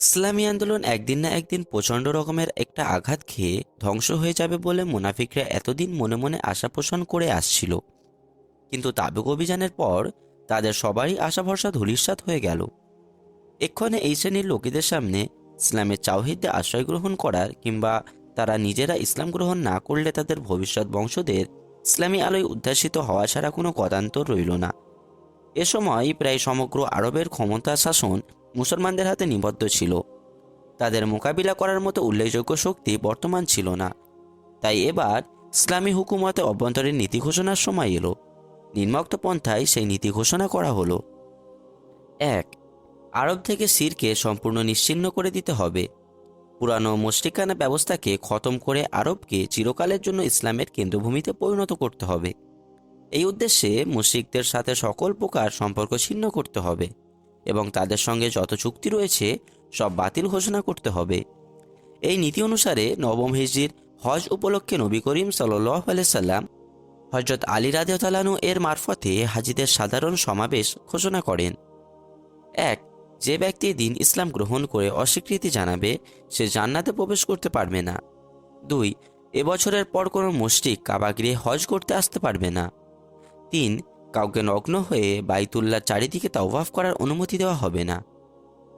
ইসলামী আন্দোলন একদিন না একদিন প্রচণ্ড রকমের একটা আঘাত খেয়ে ধ্বংস হয়ে যাবে বলে মুনাফিকরা এতদিন মনে মনে আশা পোষণ করে আসছিল। কিন্তু তাবুক অভিযানের পর তাদের সবারই আশা ভরসা ধূলিসাৎ হয়ে গেল। এক্ষণে এই শ্রেণির লোকেদের সামনে ইসলামের চাওহিদে আশ্রয় গ্রহণ করার কিংবা তারা নিজেরা ইসলাম গ্রহণ না করলে তাদের ভবিষ্যৎ বংশদের ইসলামী আলোয় উদ্ভাসিত হওয়া ছাড়া কোনো গদান্তর রইল না। এ সময় প্রায় সমগ্র আরবের ক্ষমতা শাসন মুসলমানদের হাতে নিবদ্ধ ছিল। তাদের মোকাবিলা করার মতো উল্লেখযোগ্য শক্তি বর্তমান ছিল না। তাই এবার ইসলামী হুকুমতে অভ্যন্তরীণ নীতি ঘোষণার সময় এলো। নির্মক্ত পন্থায় সেই নীতি ঘোষণা করা হলো। এক, আরব থেকে সিরকে সম্পূর্ণ নিশ্চিহ্ন করে দিতে হবে। পুরানো মুশরিকানা ব্যবস্থাকে খতম করে আরবকে চিরকালের জন্য ইসলামের কেন্দ্রভূমিতে পরিণত করতে হবে। এই উদ্দেশ্যে মুশরিকদের সাথে সকল প্রকার সম্পর্ক ছিন্ন করতে হবে। এবং তাদের সঙ্গে যত চুক্তি রয়েছে, সব বাতিল ঘোষণা করতে হবে। এই নীতি অনুসারে নবম হিজরির হজ উপলক্ষে নবী করিম সাল্লাহ সাল্লাম হজরত আলী রাদেতালানু এর মারফতে হাজিদের সাধারণ সমাবেশ ঘোষণা করেন। এক, যে ব্যক্তি দিন ইসলাম গ্রহণ করে অস্বীকৃতি জানাবে, সে জান্নাতে প্রবেশ করতে পারবে না। দুই এবছরের পর কোনো মুশরিক কাবাগৃহে হজ করতে আসতে পারবে না। তিন কাউকে নগ্ন হয়ে বাইতুল্লাহ চারিদিকে তাওয়াফ করার অনুমতি দেওয়া হবে না।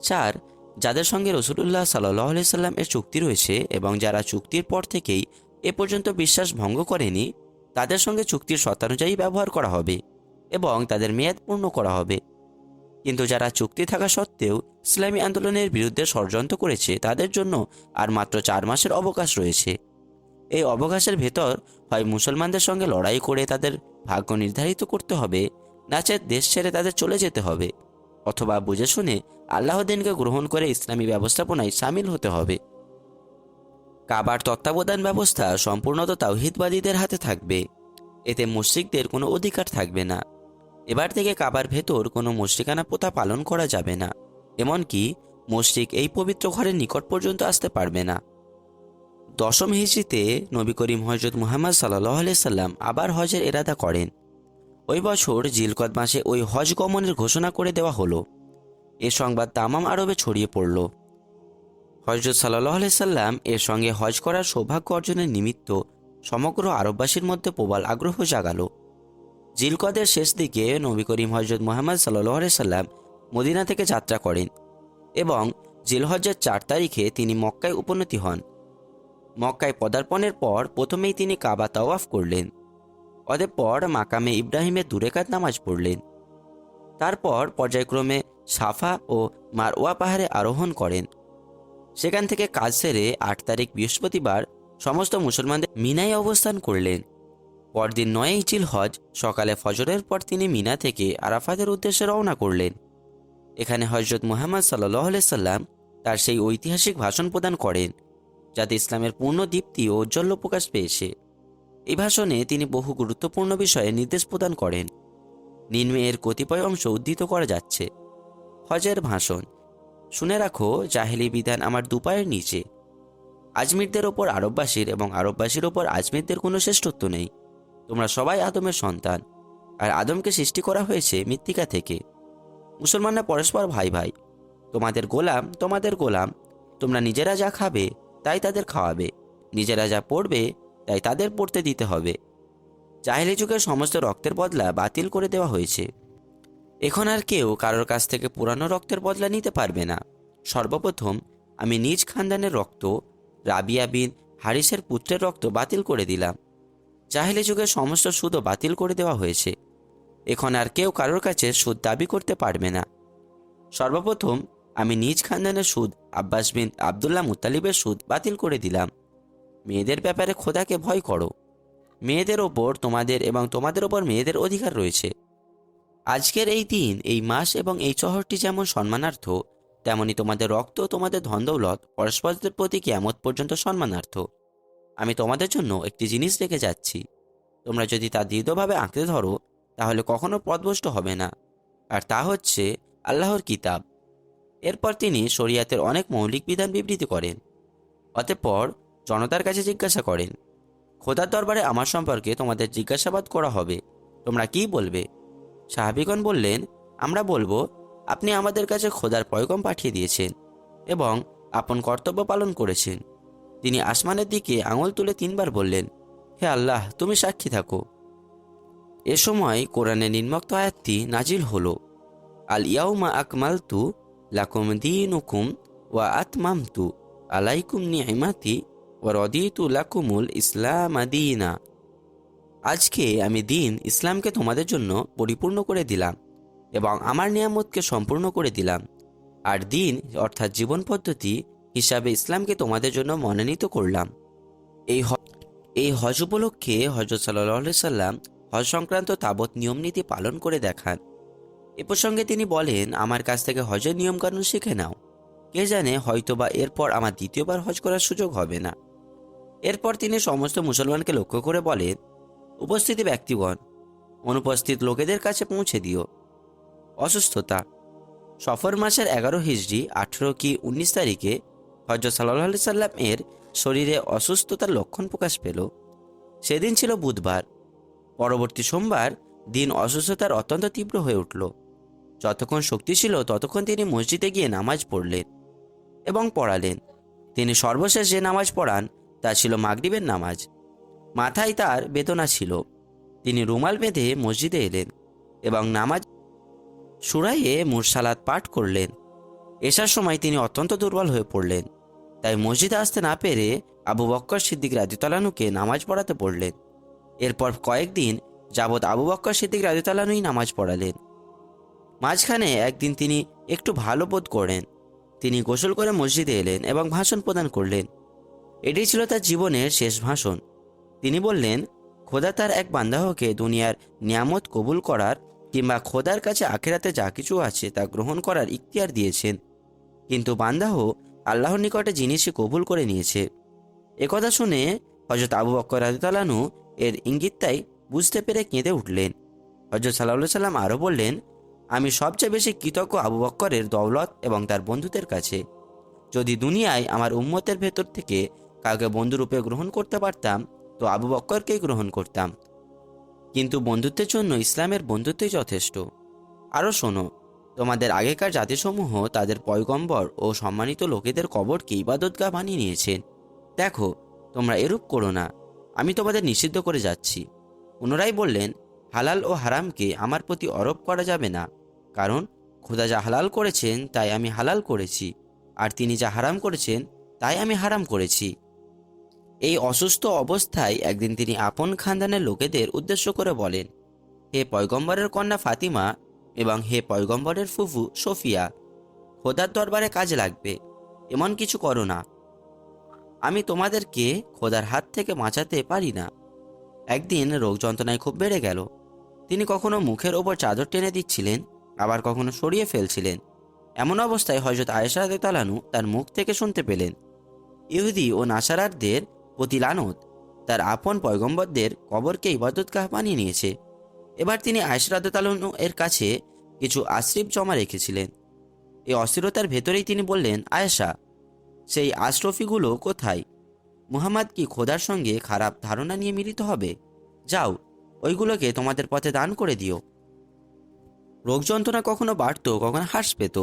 চার, যাদের সঙ্গে রসুলুল্লাহ সাল্লাহ সাল্লাম এর চুক্তি রয়েছে এবং যারা চুক্তির পর থেকেই এ পর্যন্ত বিশ্বাস ভঙ্গ করেনি, তাদের সঙ্গে চুক্তির শতানুযায়ী ব্যবহার করা হবে এবং তাদের মেয়াদ পূর্ণ করা হবে। কিন্তু যারা চুক্তি থাকা সত্ত্বেও ইসলামী আন্দোলনের বিরুদ্ধে ষড়যন্ত্র করেছে, তাদের জন্য আর মাত্র চার মাসের অবকাশ রয়েছে। এই অবকাশের ভেতর হয় মুসলমানদের সঙ্গে লড়াই করে তাদের ভাগ্য নির্ধারিত করতে হবে নাচের দেশ ছেড়ে তাদের চলে যেতে হবে। অথবা বুঝে শুনে আল্লাহ দিনকে গ্রহণ করে ইসলামী ব্যবস্থাপনায় সামিল হতে হবে। কাবার তত্ত্বাবধান ব্যবস্থা সম্পূর্ণত তাওহিদবাদীদের হাতে থাকবে। এতে মসজিদদের কোনো অধিকার থাকবে না। এবার থেকে কাবার ভেতর কোনো মুশ্রিকানা প্রথা পালন করা যাবে না। এমনকি মসজিদ এই পবিত্র ঘরের নিকট পর্যন্ত আসতে পারবে না। দশম হিজড়িতে নবী করিম হজরত মুহাম্মদ সাল্লাহ সাল্লাম আবার হজের এরাদা করেন। ওই বছর জিলকদ মাসে ওই হজ গমনের ঘোষণা করে দেওয়া হলো। এ সংবাদ তামাম আরবে ছড়িয়ে পড়ল। হজরত সাল্লাহ সাল্লাম এর সঙ্গে হজ করার সৌভাগ্য অর্জনের নিমিত্ত সমগ্র আরববাসীর মধ্যে প্রবল আগ্রহ জাগালো। জিলকদের শেষ দিকে নবী করিম হজরত মোহাম্মদ সাল্লাহ সাল্লাম মদিনা থেকে যাত্রা করেন এবং জিলহজের চার তারিখে তিনি মক্কায় উপনীতি হন। মক্কায় পদার্পণের পর প্রথমেই তিনি কাবা তাওয়াফ করলেন। অতঃপর মাকামে ইব্রাহিমের দুরেকাত নামাজ পড়লেন। তারপর পর্যায়ক্রমে সাফা ও মারওয়া পাহাড়ে আরোহণ করেন। সেখান থেকে কাজ সেরে আট তারিখ বৃহস্পতিবার সমস্ত মুসলমানদের মিনায় অবস্থান করলেন। পরদিন নয় ইচিল হজ, সকালে ফজরের পর তিনি মিনা থেকে আরাফাতের উদ্দেশ্যে রওনা করলেন। এখানে হজরত মুহাম্মদ সাল্লাহ সাল্লাম তার সেই ঐতিহাসিক ভাষণ প্রদান করেন। যাতে ইসলামের পূর্ণ দীপ্তি ও ঔজ্জ্বল্য প্রকাশ পেয়েছে। এই ভাষণে তিনি বহু গুরুত্বপূর্ণ বিষয়ে নির্দেশ প্রদান করেন। নিম্নে এর কতিপয় অংশ উদ্ধৃত করা যাচ্ছে। হজের ভাষণ। শুনে রাখো, জাহেলি বিধান আমার দুপায়ের নিচে। আজমিরদের ওপর আরববাসীর এবং আরববাসীর ওপর আজমিরদের কোনো শ্রেষ্ঠত্ব নেই। তোমরা সবাই আদমের সন্তান। আর আদমকে সৃষ্টি করা হয়েছে মৃত্তিকা থেকে। মুসলমানরা পরস্পর ভাই ভাই। তোমাদের গোলাম তোমাদের গোলাম। তোমরা নিজেরা যা খাবে তাই তাদের খাওয়াবে। নিজেরা যা পড়বে, তাই তাদের পড়তে দিতে হবে। জাহেলি যুগের সমস্ত রক্তের বদলা বাতিল করে দেওয়া হয়েছে। এখন আর কেউ কারোর কাছ থেকে পুরানো রক্তের বদলা নিতে পারবে না। সর্বপ্রথম আমি নিজ খানদানের রক্ত, রাবিয়া বিন হারিসের পুত্রের রক্ত বাতিল করে দিলাম। জাহেলি যুগের সমস্ত সুদও বাতিল করে দেওয়া হয়েছে। এখন আর কেউ কারোর কাছে সুদ দাবি করতে পারবে না। সর্বপ্রথম আমি নিজ খানদানের সুদ আব্বাস বিন আবদুল্লাহ মুতালিবের সুদ বাতিল করে দিলাম। মেয়েদের ব্যাপারে খোদাকে ভয় করো। মেয়েদের ওপর তোমাদের এবং তোমাদের ওপর মেয়েদের অধিকার রয়েছে। আজকের এই দিন, এই মাস এবং এই শহরটি যেমন সম্মানার্থ, তেমনি তোমাদের রক্ত, তোমাদের ধনদৌলত পরস্পরদের প্রতি কিয়ামত পর্যন্ত সম্মানার্থ। আমি তোমাদের জন্য একটি জিনিস রেখে যাচ্ছি। তোমরা যদি তা দৃঢ়ভাবে আঁকড়ে ধরো, তাহলে কখনো পদভষ্ট হবে না। আর তা হচ্ছে আল্লাহর কিতাব। এরপর তিনি শরিয়াতের অনেক মৌলিক বিধান বিবৃতি করেন। অতঃপর জনতার কাছে জিজ্ঞাসা করেন, খোদার দরবারে আমার সম্পর্কে তোমাদের জিজ্ঞাসাবাদ করা হবে, তোমরা কি বলবে? সাহাবিগণ বললেন, আমরা বলব, আপনি আমাদের কাছে খোদার পয়গম পাঠিয়ে দিয়েছেন এবং আপন কর্তব্য পালন করেছেন। তিনি আসমানের দিকে আঙুল তুলে তিনবার বললেন, হে আল্লাহ, তুমি সাক্ষী থাকো। এ সময় কোরআনের নিম্নোক্ত আয়াতটি নাজিল হল আল ইয়াউমা আকমালতু লাকুম দিনুকুম ওয়া আতমামতু আলাইকুম নি'মাতি ওয়া রদিতু লাকুমুল ইসলাম আজকে আমি দিন ইসলামকে তোমাদের জন্য পরিপূর্ণ করে দিলাম এবং আমার নিয়ামতকে সম্পূর্ণ করে দিলাম। আর দিন, অর্থাৎ জীবন পদ্ধতি হিসাবে ইসলামকে তোমাদের জন্য মনোনীত করলাম। এই এই হজ উপলক্ষে হজরত সাল্লাহ সাল্লাম হজ সংক্রান্ত তাবৎ নিয়মনীতি পালন করে দেখান। এ প্রসঙ্গে তিনি বলেন, আমার কাছ থেকে হজের নিয়মকানুন শিখে নাও। কে জানে হয়তোবা এরপর আমার দ্বিতীয়বার হজ করার সুযোগ হবে না। এরপর তিনি সমস্ত মুসলমানকে লক্ষ্য করে বলেন, উপস্থিতি ব্যক্তিগণ, অনুপস্থিত লোকেদের কাছে পৌঁছে দিও। অসুস্থতা, সফর মাসের এগারো হিজড়ি, আঠেরো কি উনিশ তারিখে হজরত সাল্লাহ সাল্লাম এর শরীরে অসুস্থতার লক্ষণ প্রকাশ পেল। সেদিন ছিল বুধবার। পরবর্তী সোমবার দিন অসুস্থতার অত্যন্ত তীব্র হয়ে উঠল। যতক্ষণ শক্তি ছিল ততক্ষণ তিনি মসজিদে গিয়ে নামাজ পড়লেন এবং পড়ালেন। তিনি সর্বশেষ যে নামাজ পড়ান, তা ছিল মাগরিবের নামাজ। মাথায় তার বেদনা ছিল। তিনি রুমাল বেঁধে মসজিদে এলেন এবং নামাজ সুরাইয়ে মুরসালাত পাঠ করলেন। এসার সময় তিনি অত্যন্ত দুর্বল হয়ে পড়লেন। তাই মসজিদে আসতে না পেরে আবু বক্কর সিদ্দিক রাজুতালানুকে নামাজ পড়াতে পড়লেন এরপর কয়েকদিন যাবৎ আবু বক্কর সিদ্দিক রাজুতালানুই নামাজ পড়ালেন। মাঝখানে একদিন তিনি একটু ভালো বোধ করেন। তিনি গোসল করে মসজিদে এলেন এবং ভাষণ প্রদান করলেন। এটি ছিল তার জীবনের শেষ ভাষণ। তিনি বললেন, খোদা তার এক বান্দাহকে দুনিয়ার নিয়ামত কবুল করার কিংবা খোদার কাছে আখেরাতে যা কিছু আছে তা গ্রহণ করার ইখতিয়ার দিয়েছেন। কিন্তু বান্দাহ আল্লাহর নিকটে জিনিসই কবুল করে নিয়েছে। একথা শুনে হজরত আবু বক্কর রাজতালানু এর ইঙ্গিতটাই বুঝতে পেরে কেঁদে উঠলেন। হজরত সাল্লাহ সাল্লাম আরও বললেন আমি সবচেয়ে বেশি কৃতজ্ঞ আবু বক্করের দৌলত এবং তার বন্ধুদের কাছে। যদি দুনিয়ায় আমার উম্মতের ভেতর থেকে কাউকে বন্ধুরূপে গ্রহণ করতে পারতাম, তো আবু বক্করকেই গ্রহণ করতাম। কিন্তু বন্ধুত্বের জন্য ইসলামের বন্ধুত্বই যথেষ্ট। আরও শোনো, তোমাদের আগেকার জাতিসমূহ তাদের পয়গম্বর ও সম্মানিত লোকেদের কবরকে ইবাদতগাহ বানিয়ে নিয়েছেন। দেখো, তোমরা এরূপ করো না, আমি তোমাদের নিষিদ্ধ করে যাচ্ছি। পুনরায় বললেন, হালাল ও হারামকে আমার প্রতি আরোপ করা যাবে না। কারণ খোদা যা হালাল করেছেন, তাই আমি হালাল করেছি। আর তিনি যা হারাম করেছেন, তাই আমি হারাম করেছি। এই অসুস্থ অবস্থায় একদিন তিনি আপন খানদানের লোকেদের উদ্দেশ্য করে বলেন, হে পয়গম্বরের কন্যা ফাতিমা এবং হে পয়গম্বরের ফুফু সোফিয়া, খোদার দরবারে কাজে লাগবে, এমন কিছু করো না। আমি তোমাদেরকে খোদার হাত থেকে বাঁচাতে পারি না। একদিন রোগ যন্ত্রণায় খুব বেড়ে গেল। তিনি কখনো মুখের ওপর চাদর টেনে দিচ্ছিলেন আবার কখনো সরিয়ে ফেলছিলেন। এমন অবস্থায় হজরত আয়েশা তালানু তার মুখ থেকে শুনতে পেলেন। ইহুদি ও নাসারারদের প্রতি লানত, তার আপন পয়গম্বরদের কবরকে ইবাদতগাহ বানিয়ে নিয়েছে। এবার তিনি আয়সরাদতালু এর কাছে কিছু আশ্রিপ জমা রেখেছিলেন। এই অস্থিরতার ভেতরেই তিনি বললেন, আয়েশা, সেই আশরফিগুলো কোথায়? মুহাম্মদ কি খোদার সঙ্গে খারাপ ধারণা নিয়ে মিলিত হবে? যাও, ওইগুলোকে তোমাদের পথে দান করে দিও। রোগ যন্ত্রণা কখনো বাড়ত, কখনো হ্রাস পেত।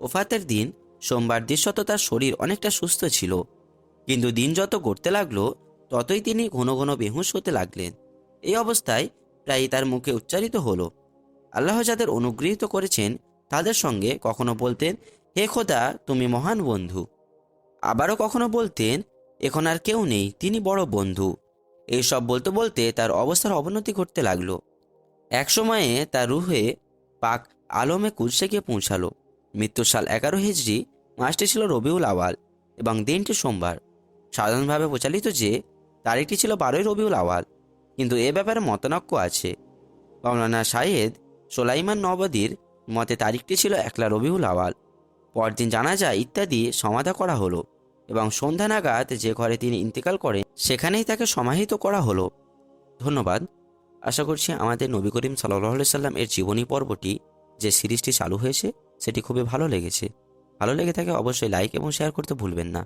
ওফাতের দিন সোমবার দৃশ্যত তার শরীর অনেকটা সুস্থ ছিল। কিন্তু দিন যত গড়তে লাগল, ততই তিনি ঘন ঘন বেহুশ হতে লাগলেন। এই অবস্থায় প্রায় তার মুখে উচ্চারিত হলো, আল্লাহ যাদের অনুগৃহীত করেছেন, তাদের সঙ্গে কখনো বলতেন, হে খোদা, তুমি মহান বন্ধু। আবারও কখনো বলতেন, এখন আর কেউ নেই, তিনি বড় বন্ধু। এইসব বলতে বলতে তার অবস্থার অবনতি ঘটতে লাগল। এক সময়ে তার রুহে পাক আলমে গিয়ে পৌঁছালো। মৃত্যুর সাল এগারো হিজড়ি, মাসটি ছিল রবিউল আওয়াল এবং দিনটি সোমবার। সাধারণভাবে প্রচালিত যে তারিখটি ছিল বারোই রবিউল আওয়াল, কিন্তু এ ব্যাপারে মতনক্য আছে। মাওলানা শাহেদ সোলাইমান নবদির মতে তারিখটি ছিল একলা রবিউল আওয়াল। পরদিন জানাজা ইত্যাদি সমাধা করা হলো এবং সন্ধ্যা নাগাদ যে ঘরে তিনি ইন্তেকাল করেন, সেখানেই তাকে সমাহিত করা হলো। ধন্যবাদ। আশা করছি আমাদের নবী করিম সাল্লাহ সাল্লাম এর জীবনী পর্বটি যে সিরিজটি চালু হয়েছে, সেটি খুবই ভালো লেগেছে। ভালো লেগে থাকে অবশ্যই লাইক এবং শেয়ার করতে ভুলবেন না।